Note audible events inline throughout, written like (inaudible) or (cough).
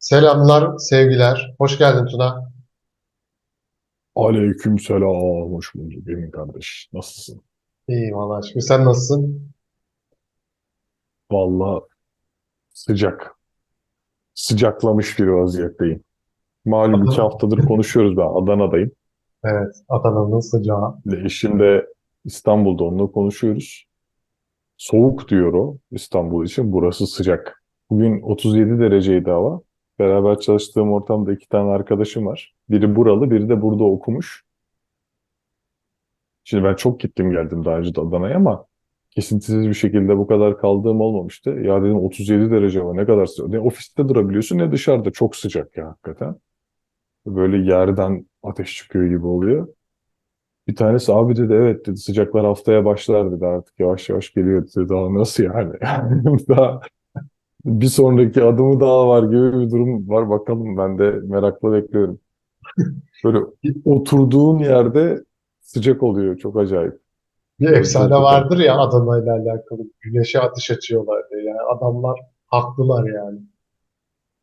Selamlar, sevgiler. Hoş geldin Tuna. Aleykümselam, hoş bulduk benim kardeş. Nasılsın? İyiyim Allah'a şükür. Sen nasılsın? Vallahi sıcak. Sıcaklamış bir vaziyetteyim. Malum iki haftadır konuşuyoruz ben Adana'dayım. Evet, Adana'nın sıcağı. Eşim de İstanbul'da onunla konuşuyoruz. Soğuk diyor o İstanbul için. Burası sıcak. Bugün 37 dereceydi hava. Beraber çalıştığım ortamda iki tane arkadaşım var. Biri buralı, biri de burada okumuş. Şimdi ben çok gittim geldim daha önce de Adana'ya ama kesintisiz bir şekilde bu kadar kaldığım olmamıştı. Ya dedim 37 derece var ne kadar sıcak. Ne ofiste durabiliyorsun ne dışarıda çok sıcak ya hakikaten. Böyle yerden ateş çıkıyor gibi oluyor. Bir tanesi abi dedi evet dedi sıcaklar haftaya başlar dedi artık yavaş yavaş geliyor dedi. Daha nasıl yani? (laughs) Daha bir sonraki adımı daha var gibi bir durum var. Bakalım ben de merakla bekliyorum. Böyle (laughs) oturduğun yerde sıcak oluyor. Çok acayip. Bir efsane vardır ya Adana ile alakalı. Güneşe ateş açıyorlar diye. Yani adamlar haklılar yani.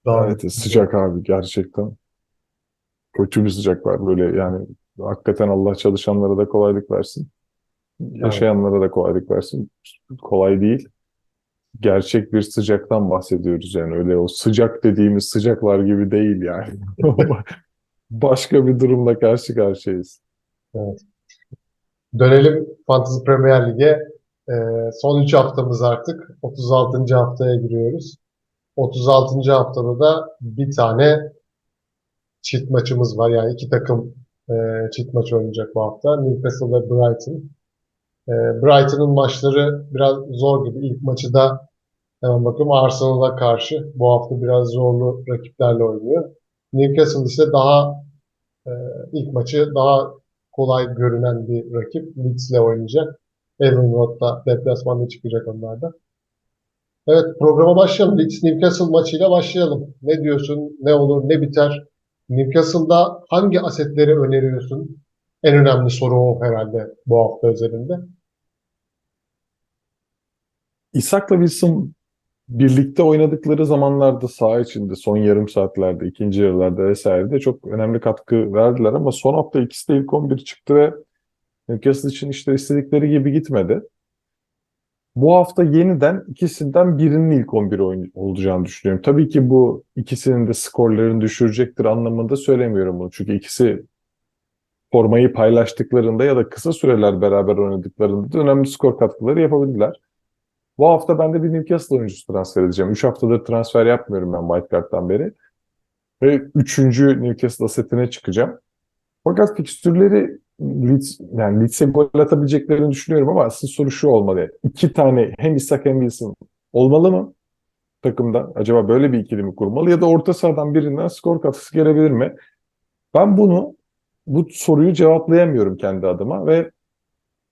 Daha Evet sıcak abi gerçekten. Kötü bir sıcak var böyle yani hakikaten Allah çalışanlara da kolaylık versin. Yaşayanlara da kolaylık versin. Kolay değil. Gerçek bir sıcaktan bahsediyoruz yani öyle o sıcak dediğimiz sıcaklar gibi değil yani. (laughs) Başka bir durumla karşı karşıyayız. Dönelim Fantasy Premier Lig'e. Ee, son 3 haftamız artık. 36. haftaya giriyoruz. 36. haftada da bir tane çift maçımız var. Yani iki takım e, çift maç oynayacak bu hafta. Newcastle ve Brighton. E, Brighton'ın maçları biraz zor gibi. İlk maçı da hemen bakıyorum Arsenal'a karşı. Bu hafta biraz zorlu rakiplerle oynuyor. Newcastle ise daha e, ilk maçı daha kolay görünen bir rakip. Leeds'le oynayacak. Elland Road'da deplasmanda çıkacak onlar da. Evet programa başlayalım. Leeds Newcastle maçıyla başlayalım. Ne diyorsun? Ne olur? Ne biter? Newcastle'da hangi asetleri öneriyorsun? En önemli soru o herhalde bu hafta üzerinde. İshak'la Wilson birlikte oynadıkları zamanlarda saha içinde son yarım saatlerde, ikinci yarılarda vesairede çok önemli katkı verdiler ama son hafta ikisi de ilk 11 çıktı ve Newcastle için işte istedikleri gibi gitmedi. Bu hafta yeniden ikisinden birinin ilk 11 oyun olacağını düşünüyorum. Tabii ki bu ikisinin de skorlarını düşürecektir anlamında söylemiyorum bunu. Çünkü ikisi formayı paylaştıklarında ya da kısa süreler beraber oynadıklarında da önemli skor katkıları yapabildiler. Bu hafta ben de bir Newcastle oyuncusu transfer edeceğim. 3 haftadır transfer yapmıyorum ben Wildcard'dan beri. Ve 3. Newcastle setine çıkacağım. Fakat fikstürleri Leeds, yani Leeds'e gol atabileceklerini düşünüyorum ama asıl soru şu olmalı. İki tane hem Isak hem Wilson olmalı mı takımda? Acaba böyle bir ikili mi kurmalı ya da orta sahadan birinden skor katkısı gelebilir mi? Ben bunu bu soruyu cevaplayamıyorum kendi adıma ve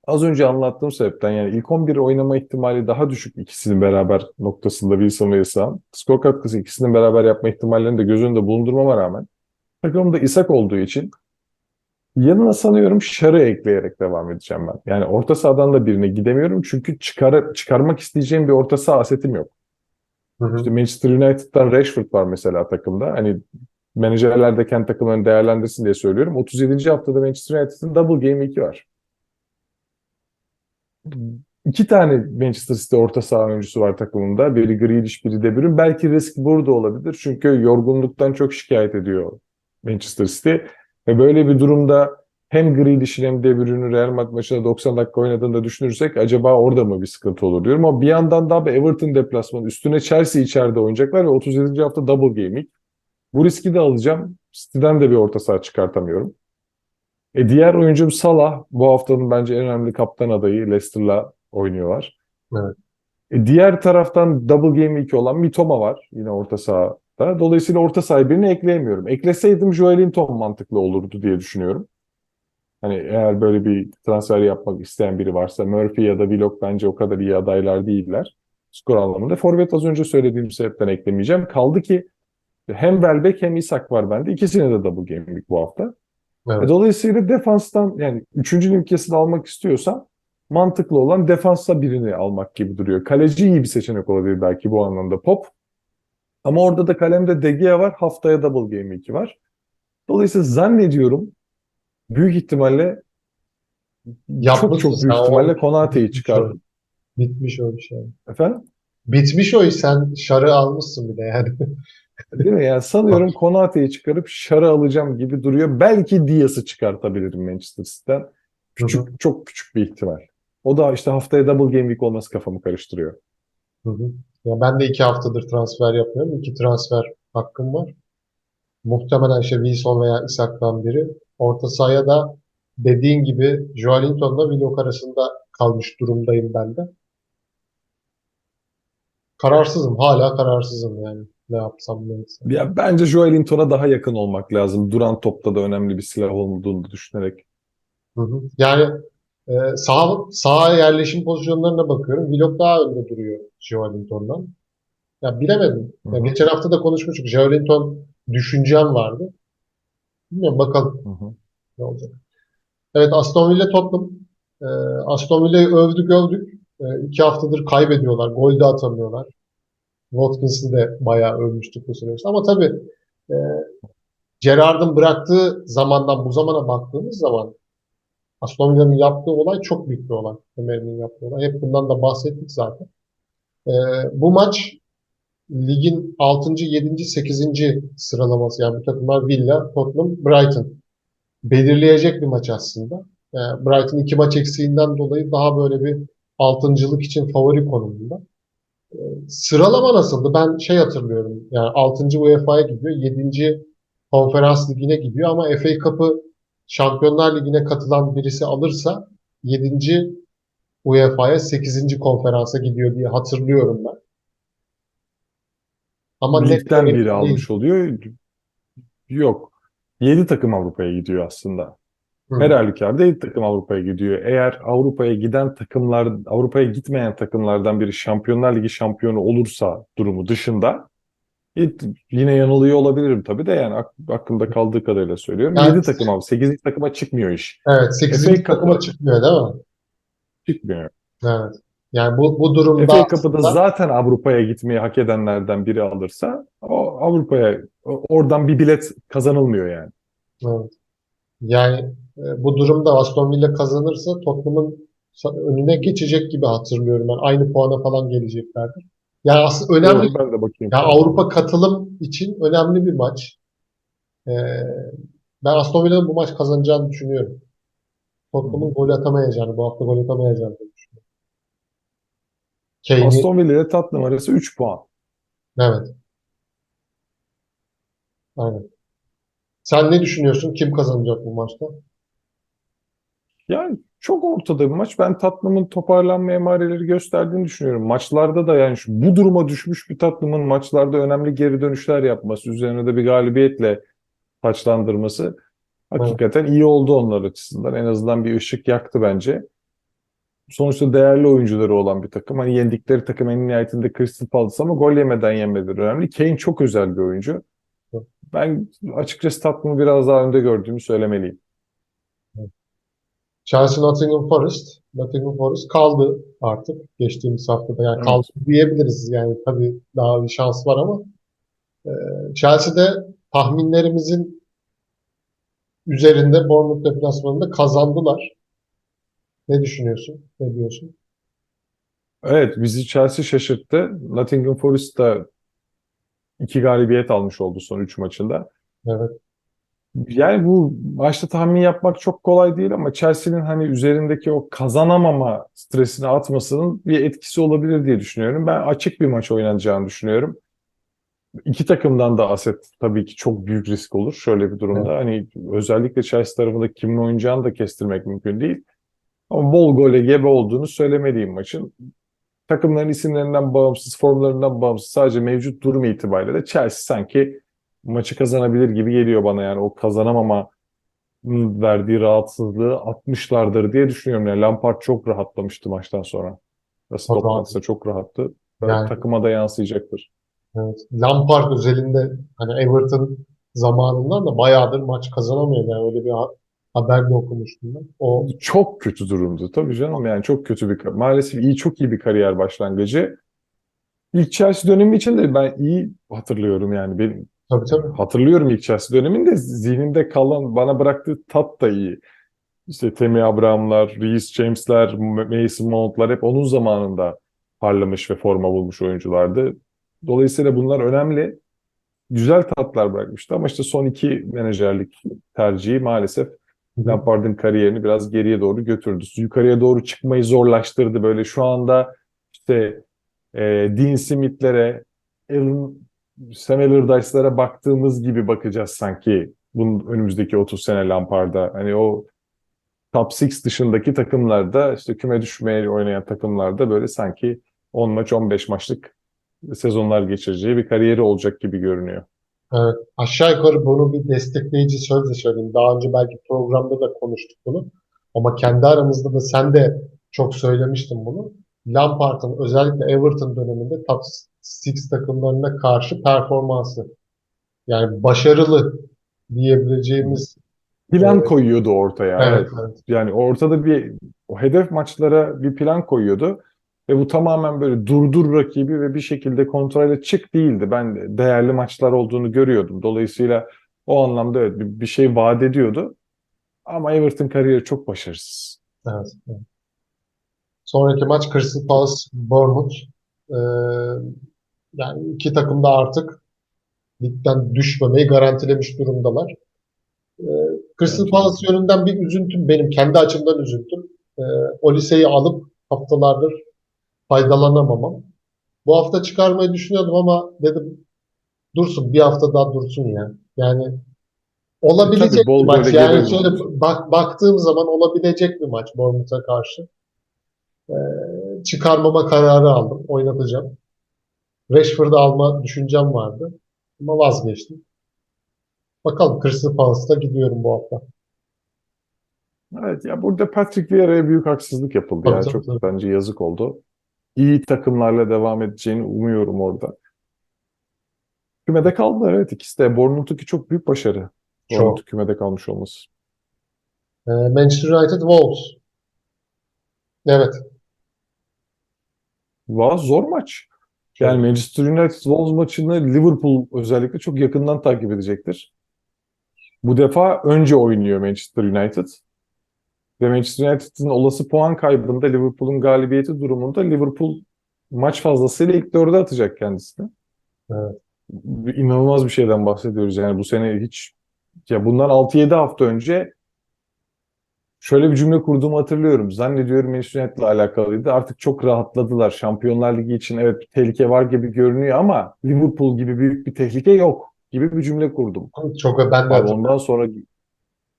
az önce anlattığım sebepten yani ilk 11 oynama ihtimali daha düşük ikisinin beraber noktasında Wilson ve Isak. Skor katkısı ikisinin beraber yapma ihtimallerini de göz önünde bulundurmama rağmen takımda Isak olduğu için Yanına sanıyorum Şar'ı ekleyerek devam edeceğim ben. Yani orta sahadan da birine gidemiyorum çünkü çıkar, çıkarmak isteyeceğim bir orta saha asetim yok. Hı hı. İşte Manchester United'dan Rashford var mesela takımda. Hani menajerler de kendi takımlarını değerlendirsin diye söylüyorum. 37. haftada Manchester United'ın double game 2 var. İki tane Manchester City orta saha oyuncusu var takımında. Biri Grealish, biri De Bruyne. Belki risk burada olabilir. Çünkü yorgunluktan çok şikayet ediyor Manchester City. Ve böyle bir durumda hem Grealish'in hem De Bruyne'ün Real Madrid maçında 90 dakika oynadığını da düşünürsek acaba orada mı bir sıkıntı olur diyorum. Ama bir yandan da Everton deplasmanı üstüne Chelsea içeride oynayacaklar ve 37. hafta double gaming. Bu riski de alacağım. City'den de bir orta saha çıkartamıyorum. E diğer oyuncum Salah bu haftanın bence en önemli kaptan adayı Leicester'la oynuyorlar. Evet. E diğer taraftan double game 2 olan Mitoma var yine orta sahada. Dolayısıyla orta saha birini ekleyemiyorum. Ekleseydim Joelinton mantıklı olurdu diye düşünüyorum. Hani eğer böyle bir transfer yapmak isteyen biri varsa Murphy ya da Willock bence o kadar iyi adaylar değiller. Skor anlamında. Forvet az önce söylediğim sebepten eklemeyeceğim. Kaldı ki hem Welbeck hem Isak var bende. İkisine de double game'lik bu hafta. Evet. E, Dolayısıyla defanstan yani 3. Newcastle almak istiyorsan mantıklı olan defansa birini almak gibi duruyor. Kaleci iyi bir seçenek olabilir belki bu anlamda Pop. Ama orada da kalemde De Gea var. Haftaya Double Game 2 var. Dolayısıyla zannediyorum büyük ihtimalle çok Yapmışsın çok büyük sen, ihtimalle Konate'yi bitmiş çıkar. o. Bitmiş o iş yani. Efendim? Bitmiş o iş. Sen şarı almışsın bir de yani. (laughs) Değil mi? Yani sanıyorum Konate'yi çıkarıp Şar'ı alacağım gibi duruyor. Belki Diaz'ı çıkartabilirim Manchester City'den. Küçük, çok küçük bir ihtimal. O da işte haftaya double game week olması kafamı karıştırıyor. Hı hı. Ya ben de iki haftadır transfer yapıyorum. İki transfer hakkım var. Muhtemelen işte Wilson veya Isak'tan biri. Orta sahaya da dediğin gibi Joelinton'la Willock arasında kalmış durumdayım ben de. Kararsızım. Hala kararsızım yani. Ne yapsam ne etsem. Ya bence Joelinton'a daha yakın olmak lazım. Duran topta da önemli bir silah olduğunu düşünerek. Hı hı. Yani e, sağ, sağa yerleşim pozisyonlarına bakıyorum. Willock daha önde duruyor Joelinton'dan. Ya bilemedim. Ya Hı hı. geçen hafta da konuşmuştuk. Joelinton düşüncem vardı. Bilmiyorum bakalım Hı hı. ne olacak. Evet Aston Villa Tottenham. E, Aston Villa'yı övdük övdük. E, iki haftadır kaybediyorlar. Gol de atamıyorlar. Watkins'i de bayağı övmüştük bu süreçte. Ama tabii e, Gerrard'ın bıraktığı zamandan bu zamana baktığımız zaman Aston Villa'nın yaptığı olay çok büyük bir olay. Ömer'in yaptığı olay. Hep bundan da bahsettik zaten. Ee, bu maç ligin 6. 7. 8. sıralaması yani bu takımlar Villa, Tottenham, Brighton. Belirleyecek bir maç aslında. Ee, Brighton iki maç eksiğinden dolayı daha böyle bir altıncılık için favori konumunda. Sıralama nasıldı? Ben şey hatırlıyorum. Yani 6. UEFA'ya gidiyor, 7. Konferans Ligi'ne gidiyor ama FA Cup'ı Şampiyonlar Ligi'ne katılan birisi alırsa 7. UEFA'ya 8. konferansa gidiyor diye hatırlıyorum ben. Ama Ligden biri almış oluyor. Yok. 7 takım Avrupa'ya gidiyor aslında. Hı. Her halükarda 7 takım Avrupa'ya gidiyor. Eğer Avrupa'ya giden takımlar, Avrupa'ya gitmeyen takımlardan biri Şampiyonlar Ligi şampiyonu olursa durumu dışında yine yanılıyor olabilirim tabii de yani ak- aklımda kaldığı kadarıyla söylüyorum. Yani- 7 takım abi. 8. takıma çıkmıyor iş. Evet 8. FA takıma Cup'ı- çıkmıyor değil mi? Çıkmıyor. Evet. Yani bu, bu durumda FA Cup'ı da aslında- zaten Avrupa'ya gitmeyi hak edenlerden biri alırsa o Avrupa'ya oradan bir bilet kazanılmıyor yani. Evet. Yani bu durumda Aston Villa kazanırsa Tottenham'ın önüne geçecek gibi hatırlıyorum ben. Aynı puana falan geleceklerdir. Yani aslında önemli. Doğru, ben de bakayım. Ya Avrupa katılım için önemli bir maç. Ee, ben Aston Villa'nın bu maç kazanacağını düşünüyorum. Tottenham'ın gol atamayacağını, bu hafta gol atamayacağını düşünüyorum. Kane'i, Aston Villa ile Tottenham arası 3 puan. evet. Aynen. Sen ne düşünüyorsun? Kim kazanacak bu maçta? Yani çok ortada bir maç. Ben Tottenham'ın toparlanma emareleri gösterdiğini düşünüyorum. Maçlarda da yani şu, bu duruma düşmüş bir Tottenham'ın maçlarda önemli geri dönüşler yapması, üzerine de bir galibiyetle taçlandırması hakikaten iyi oldu onlar açısından. En azından bir ışık yaktı bence. Sonuçta değerli oyuncuları olan bir takım. Hani yendikleri takım en nihayetinde Crystal Palace ama gol yemeden yenmeleri önemli. Kane çok özel bir oyuncu. Ben açıkçası Tottenham'ı biraz daha önde gördüğümü söylemeliyim. Chelsea Nottingham Forest. Nottingham Forest kaldı artık geçtiğimiz haftada. Yani Evet. kaldı diyebiliriz. Yani tabii daha bir şans var ama e, Chelsea'de tahminlerimizin üzerinde Bournemouth deplasmanında kazandılar. Ne düşünüyorsun? Ne diyorsun? Evet, bizi Chelsea şaşırttı. Nottingham Forest da iki galibiyet almış oldu son üç maçında. Evet. Yani bu maçta tahmin yapmak çok kolay değil ama Chelsea'nin hani üzerindeki o kazanamama stresini atmasının bir etkisi olabilir diye düşünüyorum. Ben açık bir maç oynanacağını düşünüyorum. İki takımdan da aset tabii ki çok büyük risk olur şöyle bir durumda. Hani özellikle Chelsea tarafında kimin oynayacağını da kestirmek mümkün değil. Ama bol gole gebe olduğunu söylemeliyim maçın. Takımların isimlerinden bağımsız, formlarından bağımsız sadece mevcut durum itibariyle de Chelsea sanki maçı kazanabilir gibi geliyor bana yani o kazanamama verdiği rahatsızlığı atmışlardır diye düşünüyorum. Yani Lampard çok rahatlamıştı maçtan sonra. Basın Çok toplantısında çok rahattı. Yani- Takıma da yansıyacaktır. Evet. Lampard özelinde hani Everton zamanından da bayağıdır maç kazanamıyor. Yani öyle bir ha- haber de okumuştum ben. O Çok kötü durumdu tabii canım yani çok kötü bir maalesef iyi çok iyi bir kariyer başlangıcı. ilk Chelsea dönemi için de ben iyi hatırlıyorum yani. Benim Tabii tabii. hatırlıyorum ilk Chelsea döneminde zihnimde kalan bana bıraktığı tat da iyi. İşte Tammy Abraham'lar, Reece James'ler, Mason Mount'lar hep onun zamanında parlamış ve forma bulmuş oyunculardı. Dolayısıyla bunlar önemli. Güzel tatlar bırakmıştı ama işte son iki menajerlik tercihi maalesef Lampard'ın kariyerini biraz geriye doğru götürdü. Yukarıya doğru çıkmayı zorlaştırdı. Böyle şu anda işte e, Dean Smith'lere, Alan Sam Allardyce'lara baktığımız gibi bakacağız sanki bunun önümüzdeki 30 sene Lampard'a. Hani o top 6 dışındaki takımlarda işte küme düşmeye oynayan takımlarda böyle sanki 10 maç 15 maçlık sezonlar geçireceği bir kariyeri olacak gibi görünüyor. Evet, aşağı yukarı bunu bir destekleyici sözle söyleyeyim. Daha önce belki programda da konuştuk bunu. Ama kendi aramızda da sen de çok söylemiştin bunu. Lampard'ın özellikle Everton döneminde top 6 takımlarına karşı performansı. Yani başarılı diyebileceğimiz Plan Evet. koyuyordu ortaya. evet, Evet. Yani ortada bir o hedef maçlara bir plan koyuyordu. Ve bu tamamen böyle durdur rakibi ve bir şekilde kontrole çık değildi. Ben de değerli maçlar olduğunu görüyordum. Dolayısıyla o anlamda evet bir, bir şey vaat ediyordu. Ama Everton kariyeri çok başarısız. Evet, evet. Sonraki maç Crystal Palace Bournemouth. Ee, yani iki takım da artık ligden düşmemeyi garantilemiş durumdalar. Ee, Crystal. Palace yönünden bir üzüntüm benim kendi açımdan üzüntüm. Ee, Olise'yi alıp haftalardır faydalanamamam. Bu hafta çıkarmayı düşünüyordum ama dedim dursun bir hafta daha dursun ya. Yani olabilecek Tabii, bol bir maç. Yani şöyle bak, baktığım zaman olabilecek bir maç Bournemouth'a karşı. Ee, çıkarmama kararı aldım. Oynatacağım. Rashford'u alma düşüncem vardı. Ama vazgeçtim. Bakalım Crystal Palace'ta gidiyorum bu hafta. Evet ya burada Patrick Vieira'ya büyük haksızlık yapıldı. Tabii, çok tabii. bence yazık oldu. İyi takımlarla devam edeceğini umuyorum orada. Kümede kaldı evet ikisi de. Bournemouth'unki çok büyük başarı. Bournemouth kümede kalmış olması. Ee, Manchester United Wolves. Evet. Valla zor maç. Yani Manchester United Wolves maçını Liverpool özellikle çok yakından takip edecektir. Bu defa önce oynuyor Manchester United. Ve Manchester United'ın olası puan kaybında Liverpool'un galibiyeti durumunda Liverpool maç fazlasıyla ilk dörde atacak kendisini. Evet. İnanılmaz bir şeyden bahsediyoruz. Yani bu sene hiç ya bundan 6-7 hafta önce şöyle bir cümle kurduğumu hatırlıyorum. Zannediyorum Manchester United'la alakalıydı. Artık çok rahatladılar. Şampiyonlar Ligi için evet bir tehlike var gibi görünüyor ama Liverpool gibi büyük bir tehlike yok gibi bir cümle kurdum. Çok ben de Abi ondan sonra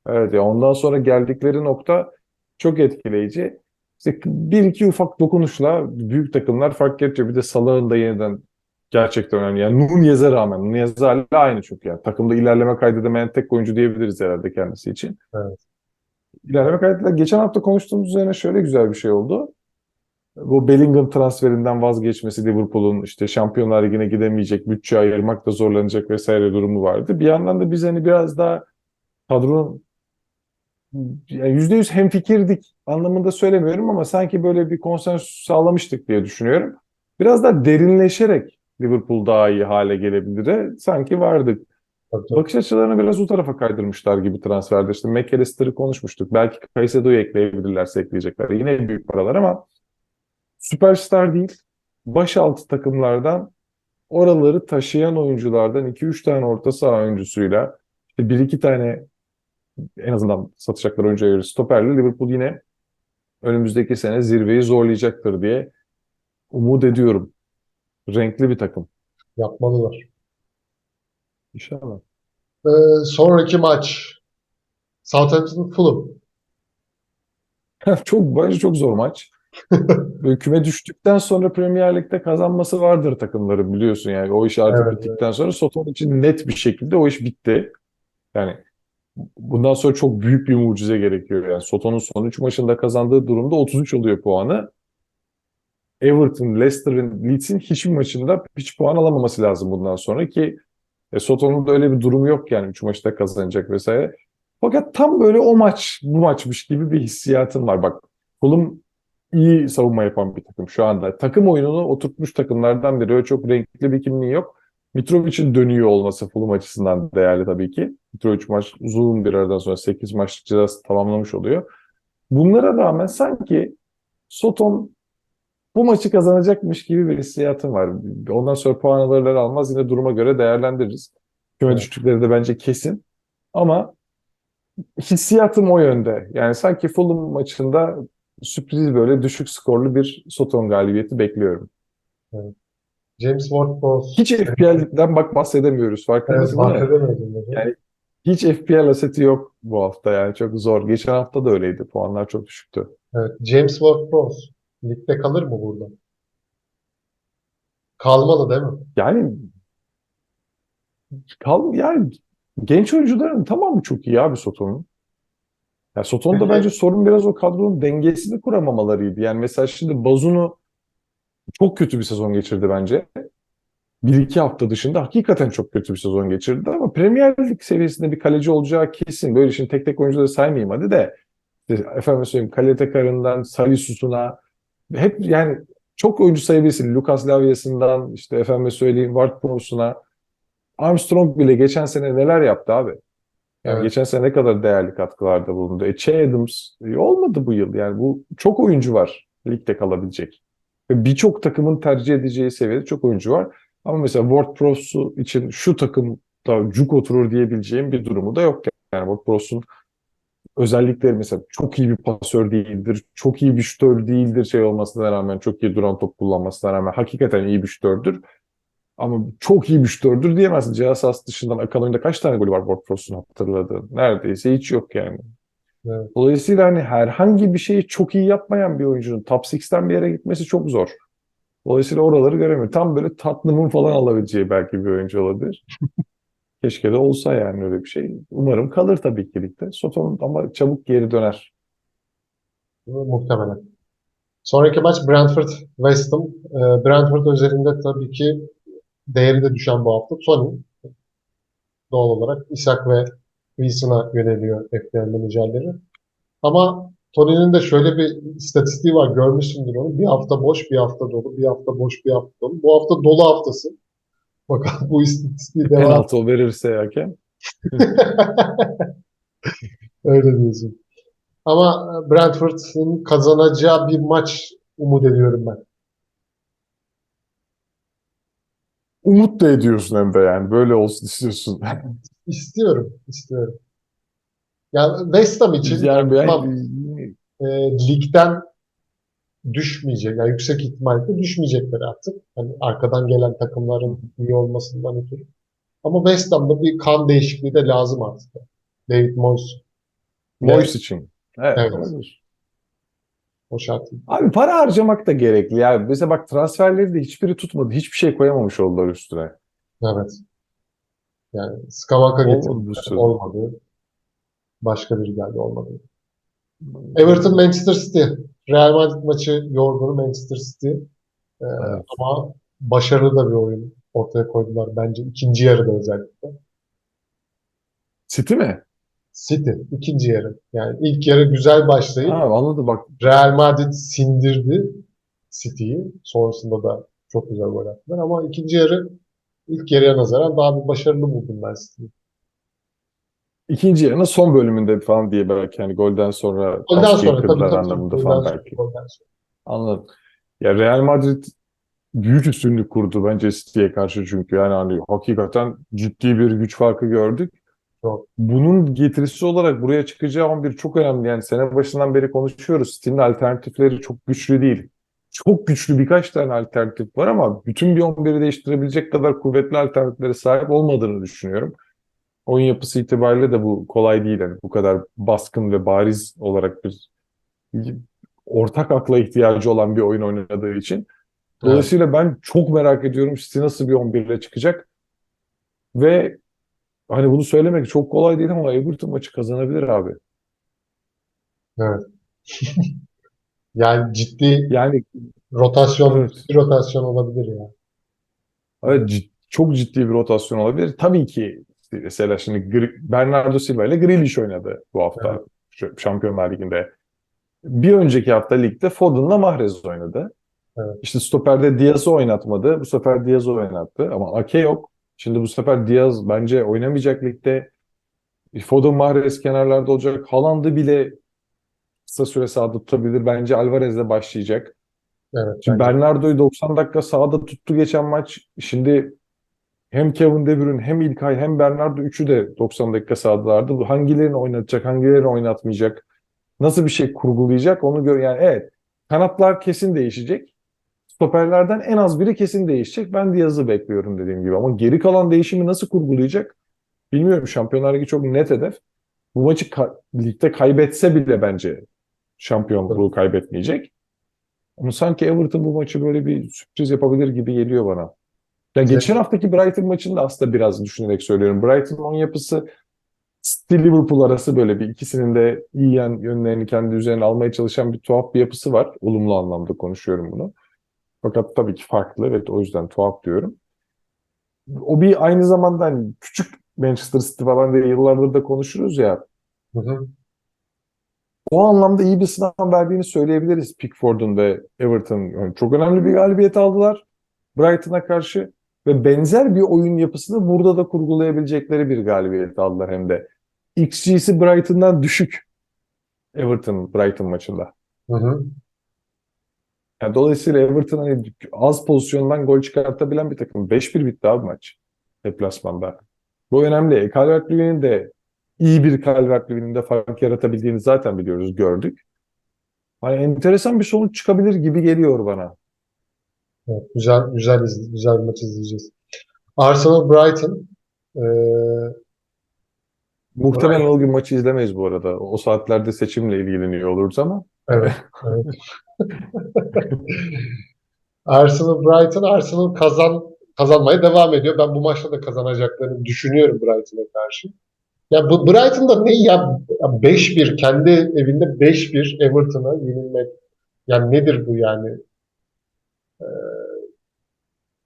evet ya ondan sonra geldikleri nokta çok etkileyici. İşte bir iki ufak dokunuşla büyük takımlar fark yaratıyor. Bir de Salah'ın da yeniden gerçekten önemli. Yani Nunez'e rağmen Nunez hala aynı çünkü yani takımda ilerleme kaydedemeyen tek oyuncu diyebiliriz herhalde kendisi için. Evet. İlerleme kaydettiler. Geçen hafta konuştuğumuz üzerine şöyle güzel bir şey oldu. Bu Bellingham transferinden vazgeçmesi Liverpool'un işte Şampiyonlar Ligi'ne gidemeyecek, bütçe ayırmakta zorlanacak vesaire durumu vardı. Bir yandan da biz hani biraz daha kadronun yani %100 hemfikirdik anlamında söylemiyorum ama sanki böyle bir konsensüs sağlamıştık diye düşünüyorum. Biraz daha derinleşerek Liverpool daha iyi hale gelebilir. Sanki vardık. Tabii, tabii. Bakış açılarını biraz o tarafa kaydırmışlar gibi transferde. İşte McAllister'ı konuşmuştuk. Belki Caicedo'yu ekleyebilirlerse ekleyecekler. Yine büyük paralar ama süperstar değil. Başaltı takımlardan oraları taşıyan oyunculardan 2-3 tane orta saha oyuncusuyla işte 1-2 tane en azından satacakları oyuncuya göre stoperle Liverpool yine önümüzdeki sene zirveyi zorlayacaktır diye umut ediyorum. Renkli bir takım. Yapmalılar. İnşallah. Ee, sonraki maç Southampton Fulham. (laughs) Çok bence çok zor maç. (laughs) Böyle küme düştükten sonra Premier Lig'de kazanması vardır takımların biliyorsun yani o iş artık Evet, bittikten sonra Soton için net bir şekilde o iş bitti. Yani bundan sonra çok büyük bir mucize gerekiyor yani Soton'un son 3 maçında kazandığı durumda 33 oluyor puanı. Everton, Leicester'ın, Leeds'in hiçbir maçında hiç puan alamaması lazım bundan sonra ki e, Soton'un da öyle bir durumu yok yani 3 maçta kazanacak vesaire. Fakat tam böyle o maç bu maçmış gibi bir hissiyatım var. Bak Fulham iyi savunma yapan bir takım şu anda. Takım oyununu oturtmuş takımlardan biri. Öyle çok renkli bir kimliği yok. Mitrovic'in dönüyor olması Fulham açısından değerli tabii ki. Mitrovic maç uzun bir aradan sonra 8 maçlık cezası tamamlamış oluyor. Bunlara rağmen sanki Soton bu maçı kazanacakmış gibi bir hissiyatım var. Ondan sonra puan alırlar almaz yine duruma göre değerlendiririz. Küme Evet. düştükleri de bence kesin. Ama hissiyatım o yönde. Yani sanki Fulham maçında sürpriz böyle düşük skorlu bir Soton galibiyeti bekliyorum. James Ward-Prowse Hiç FPL'den bak bahsedemiyoruz. evet, Farkındasın değil mi? bahsedemedim. dedi. Yani hiç FPL aseti yok bu hafta yani çok zor. Geçen hafta da öyleydi. Puanlar çok düşüktü. Evet, James Ward-Prowse ligde kalır mı burada? Kalmalı değil mi? Yani kal yani genç oyuncuların tamamı çok iyi abi Soton'un. Ya Soton'da bence sorun biraz o kadronun dengesini kuramamalarıydı. Yani mesela şimdi Bazunu çok kötü bir sezon geçirdi bence. Bir iki hafta dışında hakikaten çok kötü bir sezon geçirdi ama Premier Lig seviyesinde bir kaleci olacağı kesin. Böyle şimdi tek tek oyuncuları saymayayım hadi de. İşte efendim söyleyeyim Kalete Karın'dan Salisus'una hep yani çok oyuncu sayabilirsin. Lucas Lavia'sından işte efendim söyleyeyim Ward-Prowse'una Armstrong bile geçen sene neler yaptı abi. Yani Evet. geçen sene ne kadar değerli katkılarda bulundu. E, Che Adams e, olmadı bu yıl. Yani bu çok oyuncu var ligde kalabilecek. Ve birçok takımın tercih edeceği seviyede çok oyuncu var. Ama mesela Ward-Prowse için şu takımda cuk oturur diyebileceğim bir durumu da yok. Yani Ward-Prowse'un özellikleri mesela çok iyi bir pasör değildir, çok iyi bir şutör değildir şey olmasına rağmen, çok iyi duran top kullanmasına rağmen hakikaten iyi bir şutördür. Ama çok iyi bir şutördür diyemezsin. Cihaz dışından oyunda kaç tane golü var Ward-Prowse'un hatırladığın? Neredeyse hiç yok yani. Evet. Dolayısıyla hani herhangi bir şeyi çok iyi yapmayan bir oyuncunun top 6'ten bir yere gitmesi çok zor. Dolayısıyla oraları göremiyor. Tam böyle Tottenham'ın falan alabileceği belki bir oyuncu olabilir. (laughs) Keşke de olsa yani öyle bir şey. Umarım kalır tabii ki ligde. Soton ama çabuk geri döner. Muhtemelen. Sonraki maç Brentford West Ham. Ee, Brentford özelinde tabii ki değeri de düşen bu hafta Tony. Doğal olarak Isak ve Wilson'a yöneliyor FPL menajerleri. Ama Tony'nin de şöyle bir istatistiği var. Görmüşsündür onu. Bir hafta boş, bir hafta dolu, bir hafta boş, bir hafta dolu. Bu hafta dolu haftası. Bakalım bu istatistiği devam Penaltı o verirse hakem. (laughs) Öyle diyorsun. Ama Brentford'un kazanacağı bir maç umut ediyorum ben. Umut da ediyorsun hem de yani. Böyle olsun istiyorsun. (laughs) İstiyorum, istiyorum. Yani West Ham için Yani ben- tamam, e, ligden düşmeyecek, yani yüksek ihtimalle düşmeyecekler artık. Hani arkadan gelen takımların iyi olmasından ötürü. Ama West Ham'da bir kan değişikliği de lazım artık. David Moyes Moyes için. Evet, Evet. olabilir. o şartı. Abi para harcamak da gerekli. Yani mesela bak transferleri de hiçbiri tutmadı. Hiçbir şey koyamamış oldular üstüne. Evet. Yani Skavaka getirdi. Olmadı. Başka biri geldi olmadı. Everton Manchester City. Real Madrid maçı yorgunu Manchester City. Ee, Evet. ama başarılı da bir oyun ortaya koydular bence ikinci yarıda özellikle. City mi? City ikinci yarı. Yani ilk yarı güzel başlayıp Ha, anladım bak. Real Madrid sindirdi City'yi. Sonrasında da çok güzel gol attılar ama ikinci yarı ilk yarıya nazaran daha bir başarılı buldum ben City'yi. İkinci yarının son bölümünde falan diye belki hani golden sonra Golden sonra tabii tabii. anlamında Golden falan sonra, belki. golden sonra. Anladım. Ya Real Madrid büyük üstünlük kurdu bence City'ye karşı çünkü yani hani hakikaten ciddi bir güç farkı gördük. Bunun getirisi olarak buraya çıkacağı 11 çok önemli. Yani sene başından beri konuşuyoruz. City'nin alternatifleri çok güçlü değil. Çok güçlü birkaç tane alternatif var ama bütün bir 11'i değiştirebilecek kadar kuvvetli alternatiflere sahip olmadığını düşünüyorum. Oyun yapısı itibariyle de bu kolay değil. Yani bu kadar baskın ve bariz olarak bir ortak akla ihtiyacı olan bir oyun oynadığı için. Dolayısıyla ben çok merak ediyorum City nasıl bir 11 ile çıkacak. Ve hani bunu söylemek çok kolay değil ama Everton maçı kazanabilir abi. (laughs) Yani ciddi Yani rotasyon, Evet. rotasyon olabilir ya. evet, cid- çok ciddi bir rotasyon olabilir. Tabii ki mesela şimdi Bernardo Silva ile Grealish oynadı bu hafta Ş- Şampiyonlar Ligi'nde. bir önceki hafta ligde Foden'la Mahrez oynadı. Evet. İşte stoperde Diaz'ı oynatmadı. Bu sefer Diaz'ı oynattı. Ama Ake yok. Şimdi bu sefer Diaz bence oynamayacak ligde. Foden Mahrez kenarlarda olacak. Haaland'ı bile kısa süre sahada tutabilir. Bence Alvarez'le başlayacak. Evet. Şimdi Bernardo'yu 90 dakika sahada tuttu geçen maç. Şimdi hem Kevin De Bruyne hem İlkay hem Bernardo üçü de 90 dakika sahadalardı. Hangilerini oynatacak, hangilerini oynatmayacak? Nasıl bir şey kurgulayacak onu gör. Yani evet kanatlar kesin değişecek. Stoperlerden en az biri kesin değişecek. Ben Diaz'ı bekliyorum dediğim gibi. Ama geri kalan değişimi nasıl kurgulayacak? Bilmiyorum. Şampiyonlar Ligi çok net hedef. Bu maçı ka- ligde kaybetse bile bence şampiyonluğu kaybetmeyecek. Ama sanki Everton bu maçı böyle bir sürpriz yapabilir gibi geliyor bana. Ya geçen haftaki Brighton maçını da aslında biraz düşünerek söylüyorum. Brighton'ın yapısı City Liverpool arası böyle bir ikisinin de iyi yan yönlerini kendi üzerine almaya çalışan bir tuhaf bir yapısı var. Olumlu anlamda konuşuyorum bunu. Fakat tabii ki farklı. Evet o yüzden tuhaf diyorum. O bir aynı zamanda hani küçük Manchester City falan diye yıllardır da konuşuruz ya. Hı hı. O anlamda iyi bir sınav verdiğini söyleyebiliriz Pickford'un ve Everton. Yani çok önemli bir galibiyet aldılar Brighton'a karşı ve benzer bir oyun yapısını burada da kurgulayabilecekleri bir galibiyet aldılar hem de. XG'si Brighton'dan düşük Everton Brighton maçında. Hı hı. Yani dolayısıyla Everton hani az pozisyondan gol çıkartabilen bir takım. 5-1 bitti abi maç deplasmanda. Bu önemli. Calvert-Lewin'in de iyi bir Calvert-Lewin'in de fark yaratabildiğini zaten biliyoruz, gördük. Hani enteresan bir sonuç çıkabilir gibi geliyor bana. Evet, güzel güzel izle- güzel bir maç izleyeceğiz. Arsenal Brighton ee, Muhtemelen o gün maçı izlemeyiz bu arada. O saatlerde seçimle ilgileniyor oluruz ama evet, evet. (laughs) Arsenal Brighton Arsenal kazan kazanmaya devam ediyor. Ben bu maçta da kazanacaklarını düşünüyorum Brighton'a karşı. Ya bu Brighton'da ne ya Ya 5-1 kendi evinde 5-1 Everton'a yenilmek. Yani nedir bu yani? Ee,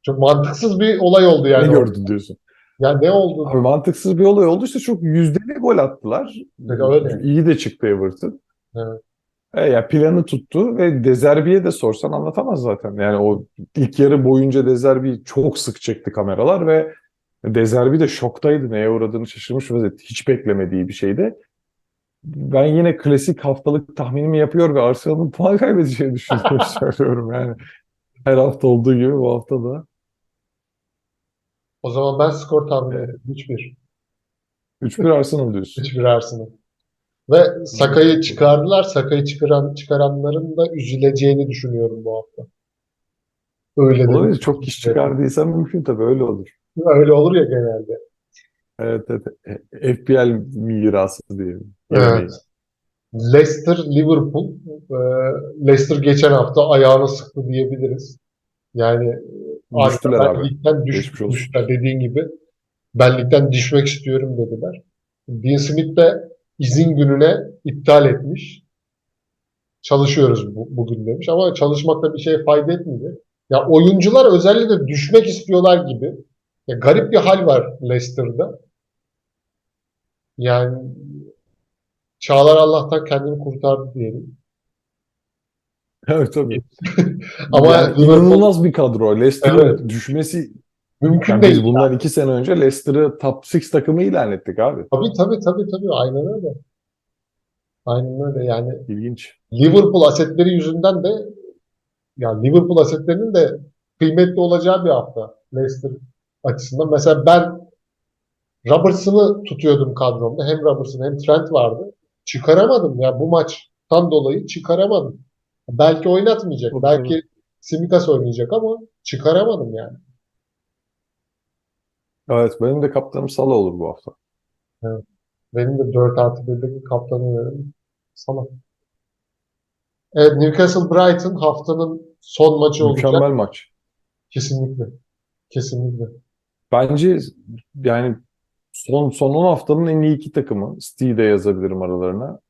çok mantıksız bir olay oldu yani. ne gördün diyorsun. Ya ne oldu? Abi mantıksız bir olay oldu. İşte çok yüzdeli gol attılar. Öyle. İyi de çıktı Everton. Evet. E, ya planı tuttu ve Dezerbi'ye de sorsan anlatamaz zaten. Yani o ilk yarı boyunca Dezerbi çok sık çekti kameralar ve Dezerbi de şoktaydı. Neye uğradığını şaşırmış vaziyette. Hiç beklemediği bir şeydi. Ben yine klasik haftalık tahminimi yapıyor ve Arsenal'ın puan kaybedeceğini düşündüğümü (laughs) söylüyorum yani. Her hafta olduğu gibi bu hafta da. O zaman ben skor tahmin ediyorum. 3-1. 3-1 Arsenal diyorsun. 3-1 Arsenal. Ve Saka'yı çıkardılar. Saka'yı çıkaran, çıkaranların da üzüleceğini düşünüyorum bu hafta. Öyle de Olabilir. Çok kişi çıkardıysa mümkün tabii öyle olur. öyle olur ya genelde. Evet, evet. E, FPL mirası diyelim. Evet. Leicester Liverpool. Ee, Leicester geçen hafta ayağını sıktı diyebiliriz. Yani Düştüler abi. ligden düş, Geçmiş düştüler dediğin gibi. Ben ligden düşmek istiyorum dediler. Dean Smith de izin gününe iptal etmiş. Çalışıyoruz bu, bugün demiş ama çalışmakta bir şey fayda etmeyecek. Ya oyuncular özellikle düşmek istiyorlar gibi. Ya garip bir hal var Leicester'da. Yani Çağlar Allah'tan kendini kurtardı diyelim. Evet tabii. (laughs) Ama Yani inanılmaz bir kadro. Leicester'ın Evet. düşmesi Mümkün yani değil. biz bundan iki sene önce Leicester'ı top 6 takımı ilan ettik abi. Tabii tabii tabii tabii aynen öyle. Aynen öyle yani İlginç. Liverpool asetleri yüzünden de yani Liverpool asetlerinin de kıymetli olacağı bir hafta Leicester açısından. Mesela ben Robertson'ı tutuyordum kadromda. Hem Robertson hem Trent vardı. Çıkaramadım ya bu maçtan dolayı çıkaramadım. Belki oynatmayacak. Tabii, belki Simikas oynayacak ama çıkaramadım yani. Evet benim de kaptanım Salah olur bu hafta. Benim de 4 artı 1'deki kaptanı verelim. Sana. Evet Newcastle Brighton haftanın son maçı olacak. Mükemmel maç. Kesinlikle. Kesinlikle. Bence yani son son 10 haftanın en iyi iki takımı. City'yi de yazabilirim aralarına.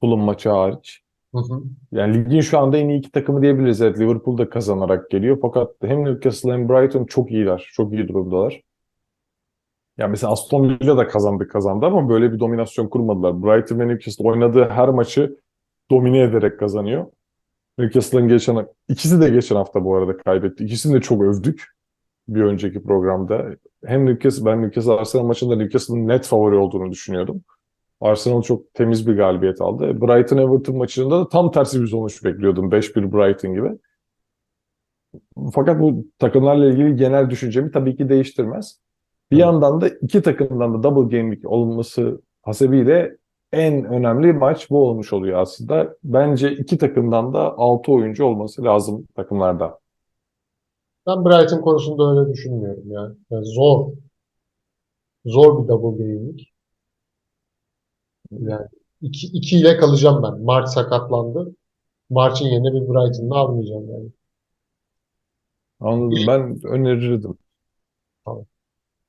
Fulham maçı hariç. Hı hı. Yani ligin şu anda en iyi iki takımı diyebiliriz. Evet Liverpool da kazanarak geliyor. Fakat hem Newcastle hem Brighton çok iyiler. Çok iyi durumdalar. Yani mesela Aston Villa da kazandı kazandı ama böyle bir dominasyon kurmadılar. Brighton ve Newcastle oynadığı her maçı domine ederek kazanıyor. Newcastle'ın geçen ikisi de geçen hafta bu arada kaybetti. İkisini de çok övdük bir önceki programda. Hem Newcastle ben Newcastle Arsenal maçında Newcastle'ın net favori olduğunu düşünüyordum. Arsenal çok temiz bir galibiyet aldı. Brighton Everton maçında da tam tersi bir sonuç bekliyordum. 5-1 Brighton gibi. Fakat bu takımlarla ilgili genel düşüncemi tabii ki değiştirmez. Bir yandan da iki takımdan da double game week olması hasebiyle en önemli maç bu olmuş oluyor aslında. Bence iki takımdan da 6 oyuncu olması lazım takımlarda. Ben Brighton konusunda öyle düşünmüyorum yani. Yani zor. Zor bir double game'lik. Yani iki, iki ile kalacağım ben. March sakatlandı. March'ın yerine bir Brighton'la almayacağım yani. Anladım. Ben önerirdim.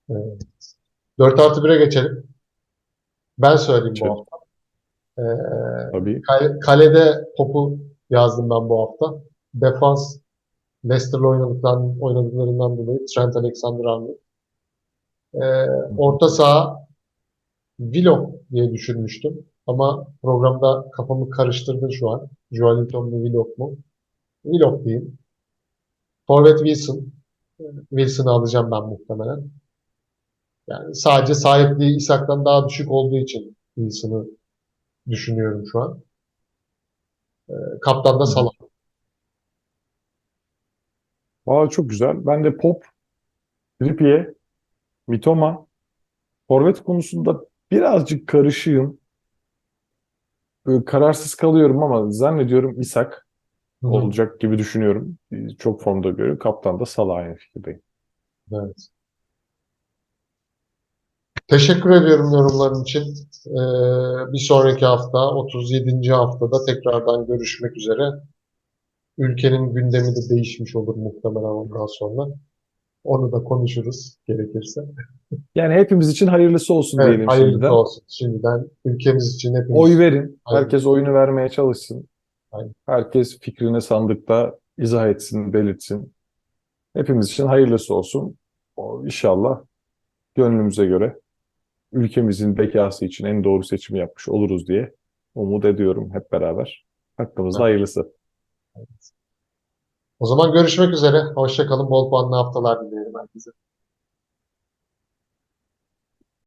Evet. 4 artı 1'e geçelim. Ben söyleyeyim bu Geçelim. hafta. Ee, Tabii. kale- kalede topu yazdım ben bu hafta. Defans Leicester'la oynadıklarından, oynadıklarından dolayı Trent Alexander-Arnold. Ee, orta saha Willock diye düşünmüştüm. Ama programda kafamı karıştırdın şu an. Joelinton mu Willock mu? Willock diyeyim. Forvet Wilson. Wilson'ı alacağım ben muhtemelen. Yani sadece sahipliği Isak'tan daha düşük olduğu için Wilson'ı düşünüyorum şu an. Ee, kaptan da Salah. Aa, çok güzel. Ben de Pop, Trippier, Mitoma, forvet konusunda birazcık karışığım. Böyle kararsız kalıyorum ama zannediyorum Isak Hı hı. olacak gibi düşünüyorum. Çok formda görüyorum. Kaptan da Salah aynı fikirdeyim. Evet. Teşekkür ediyorum yorumların için. Ee, bir sonraki hafta 37. haftada tekrardan görüşmek üzere. Ülkenin gündemi de değişmiş olur muhtemelen ondan sonra. Onu da konuşuruz gerekirse. Yani hepimiz için hayırlısı olsun Evet, diyelim hayırlısı şimdiden. olsun. Şimdiden ülkemiz için hepimiz Oy verin. Aynen. Herkes oyunu vermeye çalışsın. Aynen. Herkes fikrini sandıkta izah etsin, belirtsin. Hepimiz için hayırlısı olsun. O inşallah gönlümüze göre ülkemizin bekası için en doğru seçimi yapmış oluruz diye umut ediyorum hep beraber. Hakkımızda Evet. hayırlısı. O zaman görüşmek üzere. Hoşça kalın. Bol puanlı haftalar dilerim herkese.